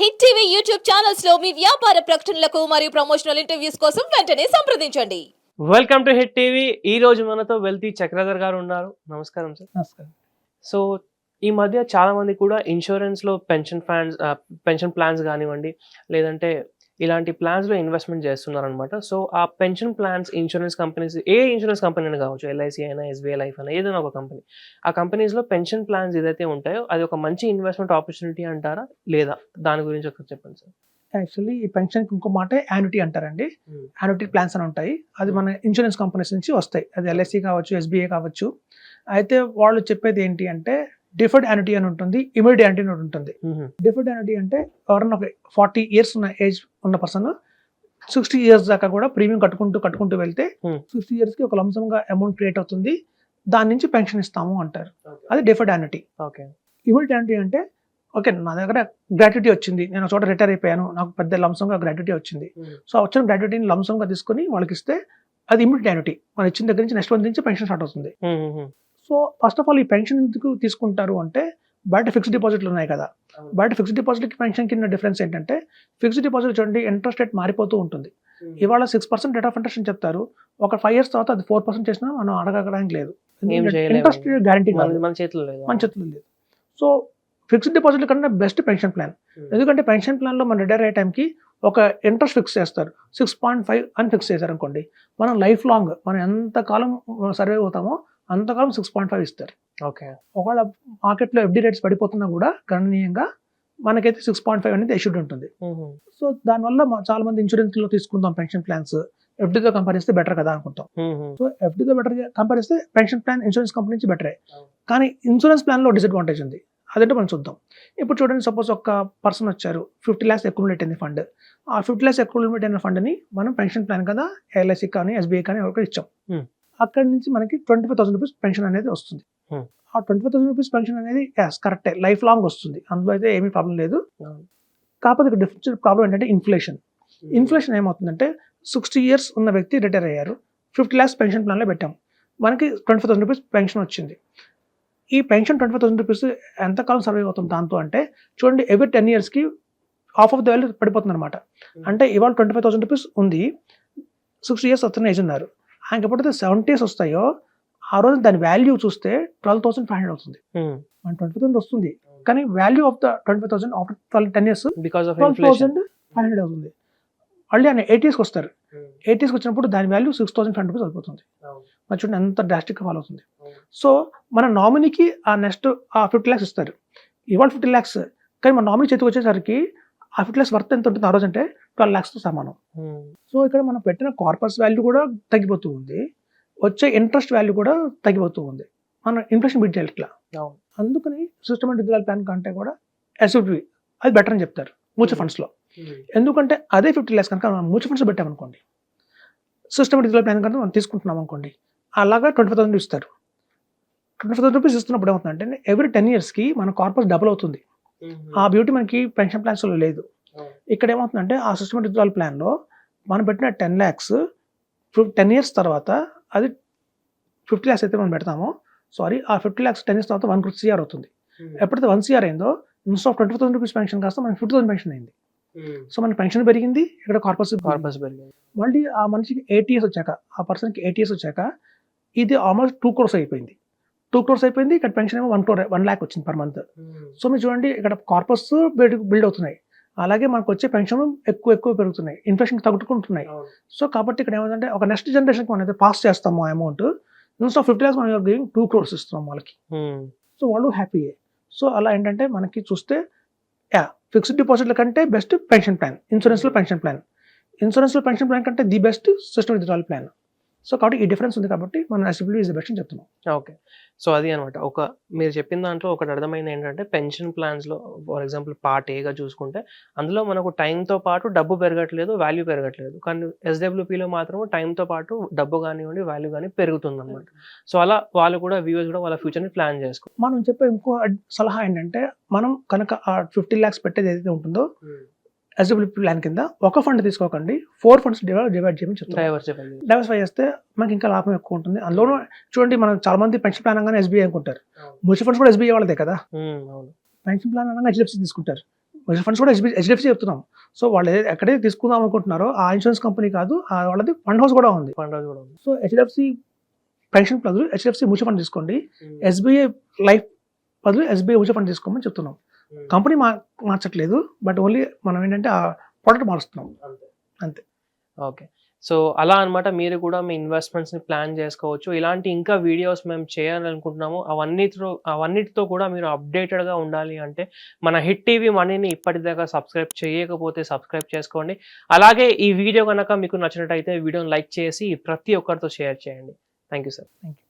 Hit TV YouTube ఛానల్స్లో మీ వ్యాపార ప్రకటనలకు మరియు ప్రమోషనల్ ఇంటర్వ్యూస్ కోసం వెంటనే సంప్రదించండి. వెల్కమ్ టు హిట్ టీవీ ఈ రోజు మనతో వెల్తీ చక్రధర్ గారు ఉన్నారు. నమస్కారం సార్. నమస్కారం. సో ఈ మధ్య చాలా మంది కూడా ఇన్సూరెన్స్లో పెన్షన్ ప్లాన్స్ పెన్షన్ ప్లాన్స్ కానివ్వండి లేదంటే ఇలాంటి ప్లాన్స్లో ఇన్వెస్ట్మెంట్ చేస్తున్నారు అనమాట సో ఆ పెన్షన్ ప్లాన్స్ ఇన్సూరెన్స్ కంపెనీస్ ఏ ఇన్సూరెన్స్ కంపెనీ అయినా కావచ్చు ఎల్ఐసి అయినా ఎస్బీఐ లైఫ్ అయినా ఏదైనా ఒక కంపెనీ ఆ కంపెనీస్లో పెన్షన్ ప్లాన్స్ ఏదైతే ఉంటాయో అది ఒక మంచి ఇన్వెస్ట్మెంట్ ఆపర్చునిటీ అంటారా లేదా? దాని గురించి ఒకటి చెప్పండి సార్. యాక్చువల్లీ ఈ పెన్షన్ ఇంకో మాట యాన్యుటీ అంటారండి. Hmm. యాన్యుటీ ప్లాన్స్ అని ఉంటాయి. అది మన ఇన్సూరెన్స్ కంపెనీస్ నుంచి వస్తాయి. అది ఎల్ఐసి కావచ్చు ఎస్బీఐ కావచ్చు. అయితే వాళ్ళు చెప్పేది ఏంటి అంటే డిఫర్డ్ యాన్యుటీ అని ఉంటుంది ఇమీడియట్ యాన్యుటీ అని ఉంటుంది. డిఫర్డ్ యాన్యుటీ అంటే ఎవరన్నా ఒక ఫార్టీ ఇయర్స్ ఉన్న ఏజ్ ఉన్న పర్సన్ సిక్స్టీ ఇయర్స్ దాకా కూడా ప్రీమియం కట్టుకుంటూ కట్టుకుంటూ వెళ్తే. సిక్స్టీ ఇయర్స్కి ఒక లంసంగా అమౌంట్ క్రియేట్ అవుతుంది. దాని నుంచి పెన్షన్ ఇస్తాము అంటారు. అది డిఫర్డ్ యాన్యుటీ ఓకే. ఇమీడియట్ ఏంటి అంటే ఓకే నా దగ్గర గ్రాట్యుటీ వచ్చింది నేను చోట రిటైర్ అయిపోయాను నాకు పెద్ద లంసంగా గ్రాట్యుటీ వచ్చింది. సో ఆ వచ్చిన గ్రాట్యుటీని లంసంగా తీసుకొని వాళ్ళకి ఇస్తే అది ఇమీడియట్ యాన్యుటీ మనం ఇచ్చిన దగ్గర నుంచి నెక్స్ట్ మంత్ నుంచి పెన్షన్ స్టార్ట్ అవుతుంది. సో ఫస్ట్ ఆఫ్ ఆల్ ఈ పెన్షన్ ఎందుకు తీసుకుంటారు అంటే బయట ఫిక్స్డ్ డిపాజిట్లు ఉన్నాయి కదా. బయట ఫిక్స్డ్ డిపాజిట్కి పెన్షన్ కింద డిఫరెన్స్ ఏంటంటే ఫిక్స్డ్ డిపాజిట్ చూడండి ఇంట్రెస్ట్ రేట్ మారిపోతూ ఉంటుంది. ఇవాళ six percent rate of interest అని చెప్తారు. ఒక ఫైవ్ ఇయర్స్ తర్వాత అది ఫోర్ పర్సెంట్ చేసినా మనం అడగడానికి లేదు. ఇంట్రెస్ట్ గ్యారంటీ మన చేతిలో లేదు. మన చేతుల్లో లేదు. సో ఫిక్స్డ్ డిపాజిట్ కన్నా బెస్ట్ పెన్షన్ ప్లాన్ ఎందుకంటే పెన్షన్ ప్లాన్లో మనం రిటైర్ అయ్యే టైంకి ఒక ఇంట్రెస్ట్ ఫిక్స్ చేస్తారు. సిక్స్ పాయింట్ ఫైవ్ అని ఫిక్స్ చేశారు అనుకోండి మనం లైఫ్ లాంగ్ మనం ఎంతకాలం సర్వే అవుతామో అంతకాలం సిక్స్ పాయింట్ ఫైవ్ ఇస్తారు. ఓకే. ఒకవేళ మార్కెట్లో ఎఫ్డి రేట్స్ పడిపోతున్నా కూడా గణనీయంగా మనకైతే సిక్స్ పాయింట్ ఫైవ్ అనేది ఎష్యూడ్ ఉంటుంది. సో దానివల్ల చాలా మంది ఇన్సూరెన్స్లో తీసుకుందాం పెన్షన్ ప్లాన్స్. ఎఫ్డీతో కంపేర్ చేస్తే బెటర్ కదా అనుకుంటాం. సో ఎఫ్డీతో బెటర్ కంపేర్ చేస్తే పెన్షన్ ప్లాన్ ఇన్సూరెన్స్ కంపెనీ నుంచి బెటరే. కానీ ఇన్సూరెన్స్ ప్లాన్లో డిసడ్వాంటేజ్ ఉంది. అదంటే మనం చూద్దాం. ఇప్పుడు చూడండి సపోజ్ ఒక పర్సన్ వచ్చారు ఫిఫ్టీ ల్యాక్స్ అక్యుములేట్ అయింది ఫండ్ ఆ ఫిఫ్టీ ల్యాక్స్ అక్యుములేట్ అయిన ఫండ్ని మనం పెన్షన్ ప్లాన్ కదా ఎల్ఐసి కానీ ఎస్బీఐ కానీ ఎవరికి ఇచ్చాం. అక్కడి నుంచి మనకి twenty five thousand rupees pension అనేది వస్తుంది. Hmm. ఆ twenty five thousand rupees pension అనేది ఎస్ కరెక్టే లైఫ్ లాంగ్ వస్తుంది. అందులో అయితే ఏమీ ప్రాబ్లం లేదు. అవును. కాకపోతే ఇక్కడ డిఫరెన్స్ ప్రాబ్లం ఏంటంటే ఇన్ఫ్లేషన్ ఇన్ఫ్లేషన్ ఏమవుతుందంటే సిక్స్టీ ఇయర్స్ ఉన్న వ్యక్తి రిటైర్ అయ్యారు. ఫిఫ్టీ ల్యాక్స్ పెన్షన్ ప్లాన్లో పెట్టాం. మనకి twenty five thousand rupees pension వచ్చింది. ఈ pension twenty five thousand rupees ఎంతకాలం సర్వే అవుతుంది దాంతో అంటే చూడండి ఎవ్రీ టెన్ ఇయర్స్కి హాఫ్ ఆఫ్ ద వాల్యూ పడిపోతుంది అనమాట అంటే ఇవాళ ట్వంటీ ఫైవ్ థౌసండ్ రూపీస్ ఉంది. సిక్స్టీ ఇయర్స్ వస్తున్న ఏజ్ ఉన్నారు. ఆయనకి ఎప్పుడైతే సెవెంటీ ఇయర్స్ వస్తాయో ఆ రోజు దాని వాల్యూ చూస్తే ట్వెల్వ్ థౌసండ్ ఫైవ్ హండ్రెడ్ అవుతుంది. మన ట్వంటీ ఫైవ్ థౌసండ్ వస్తుంది. కానీ value of the twenty five thousand after twelve ten years because of twelve thousand five hundred అవుతుంది. మళ్ళీ ఆయన ఎయిటీస్కి వస్తారు. ఎయిటీస్కి వచ్చినప్పుడు దాని value six thousand five hundred అయిపోతుంది. మరి చూడండి ఎంత డ్రాస్టిక్ ఫాల్ అవుతుంది. సో మన నామినీకి ఆ నెక్స్ట్ ఆ ఫిఫ్టీ ల్యాక్స్ ఇస్తారు. ఇవాళ ఫిఫ్టీ ల్యాక్స్ కానీ మన నామినీ చేతికి వచ్చేసరికి ఆ ఫిఫ్టీ ల్యాక్స్ వర్త్ ఎంత ఉంటుంది ఆ రోజు అంటే ట్వెల్వ్ ల్యాక్స్తో సమానం. సో ఇక్కడ మనం పెట్టిన కార్పస్ వాల్యూ కూడా తగ్గిపోతూ ఉంది. వచ్చే ఇంట్రెస్ట్ వాల్యూ కూడా తగ్గిపోతూ ఉంది. మనం ఇన్ఫ్లేషన్ బీట్ చేయాలి ఇట్లా. అందుకని సిస్టమేటిక్ విత్డ్రాల్ ప్లాన్ కంటే కూడా ఎస్ఎఫ్వి అది బెటర్ అని చెప్తారు మ్యూచువల్ ఫండ్స్లో ఎందుకంటే అదే ఫిఫ్టీ ల్యాక్స్ కనుక మనం మ్యూచువల్ ఫండ్స్ పెట్టామనుకోండి సిస్టమేటిక్ విత్డ్రాల్ ప్లాన్ కనుక మనం తీసుకుంటున్నాం అనుకోండి అలాగా ట్వంటీ ఫైవ్ థౌసండ్ ఇస్తారు. ట్వంటీ ఫైవ్ థౌసండ్ రూపీస్ ఇస్తున్నప్పుడు ఏమవుతుందంటే ఎవ్రీ టెన్ ఇయర్స్కి మన కార్పస్ డబుల్ అవుతుంది. ఆ బ్యూటీ మనకి పెన్షన్ ప్లాన్స్లో లేదు. ఇక్కడ ఏమవుతుందంటే ఆ సిస్టమేటిక్ విత్డ్రాల్ ప్లాన్లో మనం పెట్టిన టెన్ ల్యాక్స్ టెన్ ఇయర్స్ తర్వాత అది ఫిఫ్టీ ల్యాక్స్ అయితే మనం పెడతామో. సారీ ఆ ఫిఫ్టీ ల్యాక్స్ టెన్ ఇయర్స్ తర్వాత వన్ సిఆర్ అవుతుంది. ఎప్పుడైతే వన్ సిఆర్ అయిందో instead of twenty thousand rupees pension కాస్త మనకి ఫిఫ్టీ థౌసండ్ పెన్షన్ అయింది. సో మన పెన్షన్ పెరిగింది ఇక్కడ కార్పస్ కార్పస్ పెరిగింది. మళ్ళీ ఆ మనిషికి ఎయిట్ ఇయర్స్ వచ్చాక ఆ పర్సన్కి ఎయిట్ ఇయర్స్ వచ్చాక ఇది ఆల్మోస్ట్ టూ క్రోర్స్ అయిపోయింది. టూ క్రోర్స్ అయిపోయింది ఇక్కడ పెన్షన్ ఏమో వన్ క్రోర్ వన్ ల్యాక్ వచ్చింది పర్ మంత్ సో మీరు చూడండి ఇక్కడ కార్పస్ బిల్డ్ బిల్డ్ అవుతున్నాయి. అలాగే మనకు వచ్చే పెన్షన్ ఎక్కువ ఎక్కువ పెరుగుతున్నాయి. ఇన్ఫ్లేషన్ తగ్గుకుంటున్నాయి. సో కాబట్టి ఇక్కడ ఏమంటే ఒక నెక్స్ట్ జనరేషన్కి మనం అయితే పాస్ చేస్తాము ఆ అమౌంట్ ఇన్స్ ఆఫ్ ఫిఫ్టీ ల్యాక్స్ మనం గివింగ్ టూ క్రోర్స్ ఇస్తున్నాం వాళ్ళకి. సో వాళ్ళు హ్యాపీయే సో అలా ఏంటంటే మనకి చూస్తే యా ఫిక్స్డ్ డిపాజిట్ల కంటే బెస్ట్ పెన్షన్ ప్లాన్ ఇన్సూరెన్స్లో పెన్షన్ ప్లాన్ ఇన్సూరెన్స్లో పెన్షన్ ప్లాన్ కంటే the best system withdrawal plan so కాబట్టి ఈ డిఫరెన్స్ ఉంది కాబట్టి మనం ఎస్ఎఫ్బీ ఇస్ ద బెస్ట్ అని చెప్తున్నాం. ఓకే. సో అది అనమాట ఒక మీరు చెప్పిన దాంట్లో ఒకటి అర్థమైంది ఏంటంటే పెన్షన్ ప్లాన్స్లో ఫర్ ఎగ్జాంపుల్ పార్ట్ ఏగా చూసుకుంటే అందులో మనకు టైంతో పాటు డబ్బు పెరగట్లేదు వాల్యూ పెరగట్లేదు. కానీ ఎస్డబ్ల్యూపీలో మాత్రం టైంతో పాటు డబ్బు కానివ్వండి వాల్యూ కానీ పెరుగుతుంది. అనమాట సో అలా వాళ్ళు కూడా వ్యూవర్స్ కూడా వాళ్ళ ఫ్యూచర్ని ప్లాన్ చేసుకో మనం చెప్పే ఇంకో సలహా ఏంటంటే మనం కనుక ఆ ఫిఫ్టీ ల్యాక్స్ పెట్టేది ఏదైతే ఉంటుందో ఎస్డబ్ల్యూపీ ప్లాన్ కింద ఒక ఫండ్ తీసుకోకండి. ఫోర్ ఫండ్స్ డివైడ్ డివైడ్ చేయమని చెప్తాం డైవర్సిఫై డైవర్సిఫై చేస్తే మనకి ఇంకా లాభం ఎక్కువ ఉంటుంది. అందులోనూ చూడండి మనం చాలా మంది పెన్షన్ ప్లాన్ అనగానే ఎస్బీఐ అనుకుంటారు. మ్యూచువల్ ఫండ్స్ కూడా ఎస్బీఐ వాళ్ళదే కదా? పెన్షన్ ప్లాన్ అనగా హెచ్డిఎఫ్సి తీసుకుంటారు. మ్యూచువల్ ఫండ్స్ కూడా హెచ్బి హెచ్డిఎఫ్సి చెప్తున్నాం. సో వాళ్ళు ఎక్కడైతే తీసుకుందాం అనుకుంటున్నారో ఆ ఇన్సూరెన్స్ కంపెనీ కాదు వాళ్ళది ఫండ్ హౌస్ కూడా ఉంది. ఫండ్ హౌస్ కూడా ఉంది. సో హెచ్డిఎఫ్సి పెన్షన్ బదులు హెచ్డిఎఫ్సి మ్యూచువల్ ఫండ్ తీసుకోండి. ఎస్బీఐ లైఫ్ బదులు ఎస్బీఐ మ్యూచువల్ ఫండ్ తీసుకోమని చెప్తున్నాం. కంపెనీ మా మార్చట్లేదు బట్ ఓన్లీ మనం ఏంటంటే ఆ ప్రోడక్ట్ మారుస్తున్నాం. అంతే. ఓకే. సో అలా అన్నమాట మీరు కూడా మీ ఇన్వెస్ట్మెంట్స్ని ప్లాన్ చేసుకోవచ్చు. ఇలాంటి ఇంకా వీడియోస్ మేము చేయాలనుకుంటున్నాము. అవన్నిటితో అవన్నిటితో కూడా మీరు updated గా ఉండాలి అంటే మన హిట్ టీవీ మనీని ఇప్పటిదాకా సబ్స్క్రైబ్ చేయకపోతే సబ్స్క్రైబ్ చేసుకోండి. అలాగే ఈ వీడియో కనుక మీకు నచ్చినట్టయితే వీడియోని లైక్ చేసి ప్రతి ఒక్కరితో షేర్ చేయండి. Thank you sir